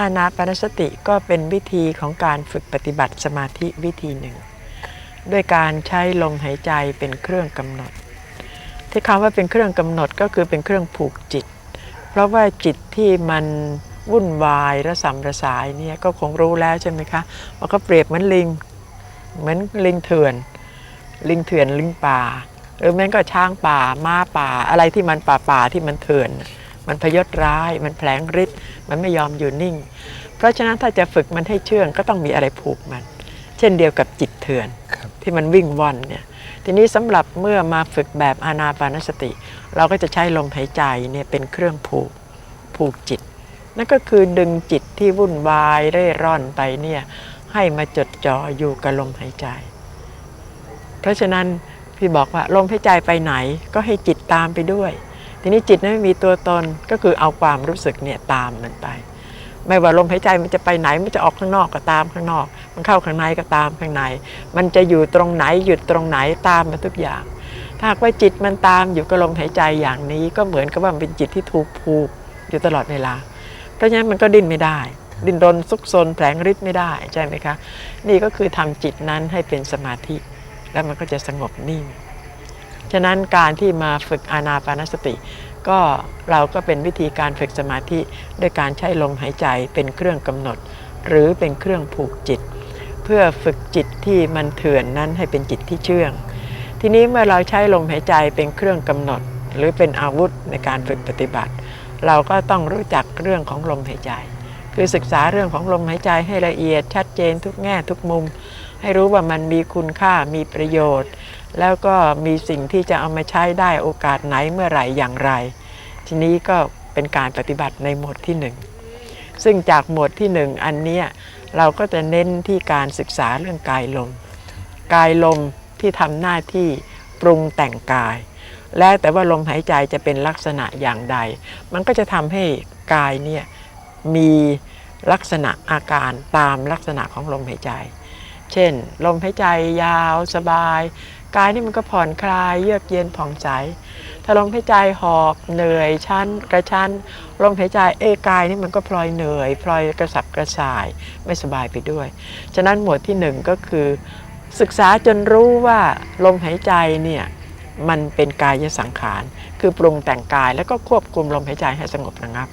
อานาปานสติก็เป็นวิธีของการฝึกปฏิบัติสมาธิวิธีหนึ่ง ด้วยการใช้ลมหายใจเป็นเครื่องกำหนด ที่คำว่าเป็นเครื่องกำหนดก็คือเป็นเครื่องผูกจิต เพราะว่าจิตที่มันวุ่นวายระสำระสายเนี่ยก็คงรู้แล้วใช่ไหมคะว่าก็เปรียบเหมือนลิงเหมือนลิงเถื่อน ลิงเถื่อนลิงป่าหรือแม้ก็ช้างป่าม้าป่าอะไรที่มันป่าป่าที่มันเถื่อน มันพยศร้าย มันแผลงฤทธิ์มันไม่ยอมอยู่นิ่ง เพราะฉะนั้นถ้าจะฝึกมันให้เชื่องก็ต้องมีอะไรผูกมัน เช่นเดียวกับจิตเถื่อนครับที่มันวิ่งว่อนเนี่ยทีนี้สำหรับเมื่อมาฝึกแบบอานาปานสติ เราก็จะใช้ลมหายใจเนี่ยเป็นเครื่องผูกผูกจิต นั่นก็คือดึงจิตที่วุ่นวายเร่ร่อนไปเนี่ยให้มาจดจ่ออยู่กับลมหายใจ เพราะฉะนั้นพี่บอกว่าลมหายใจไปไหนก็ให้จิตตามไปด้วย ทีนี้จิตไม่มีตัวตนก็คือเอาความรู้สึกเนี่ยตามมันไป ไม่ว่าลมหายใจมันจะไปไหนมันจะออกข้างนอกก็ตามข้างนอก มันเข้าข้างในก็ตามข้างใน มันจะอยู่ตรงไหนหยุดตรงไหนตามมาทุกอย่าง ถ้าหากว่าจิตมันตามอยู่กับลมหายใจอย่างนี้ก็เหมือนกับว่ามันเป็นจิตที่ถูกผูกอยู่ตลอดเวลา เพราะฉะนั้นมันก็ดิ้นไม่ได้ ดิ้นรนซุกซนแผลงฤทธิ์ไม่ได้ใช่ไหมคะ นี่ก็คือทำจิตนั้นให้เป็นสมาธิ แล้วมันก็จะสงบนิ่ง ฉะนั้นการที่มาฝึกอานาปานสติ ก็เราก็เป็นวิธีการฝึกสมาธิด้วยการใช้ลมหายใจเป็นเครื่องกำหนด หรือเป็นเครื่องผูกจิต เพื่อฝึกจิตที่มันเถื่อนนั้นให้เป็นจิตที่เชื่อง ทีนี้เมื่อเราใช้ลมหายใจเป็นเครื่องกำหนด หรือเป็นอาวุธในการฝึกปฏิบัติ เราก็ต้องรู้จักเรื่องของลมหายใจ คือศึกษาเรื่องของลมหายใจให้ละเอียดชัดเจนทุกแง่ทุกมุม ให้รู้ว่ามันมีคุณค่ามีประโยชน์ แล้วก็มีสิ่งที่จะเอามาใช้ได้โอกาสไหนเมื่อไหร่อย่างไร ทีนี้ก็เป็นการปฏิบัติในหมวดที่หนึ่งซึ่งจากหมวดที่หนึ่งอันเนี้ยเราก็จะเน้นที่การศึกษาเรื่องกายลม กายลมที่ทำหน้าที่ปรุงแต่งกาย แล้วแต่ว่าลมหายใจจะเป็นลักษณะอย่างใด มันก็จะทำให้กายเนี่ยมีลักษณะอาการตามลักษณะของลมหายใจ เช่น ลมหายใจยาวสบาย กายนี่มันก็ผ่อนคลายเยือกเย็นผ่องใสถ้าลมหายใจหอบเหนื่อยชันกระชันลมหายใจเอกายนี่มันก็พลอยเหนื่อยพลอยกระสับกระส่ายไม่สบายไปด้วย ฉะนั้นหมวดที่หนึ่งก็คือ ศึกษาจนรู้ว่าลมหายใจเนี่ยมันเป็นกายสังขาร คือปรุงแต่งกายแล้วก็ควบคุมลมหายใจให้สงบระงับ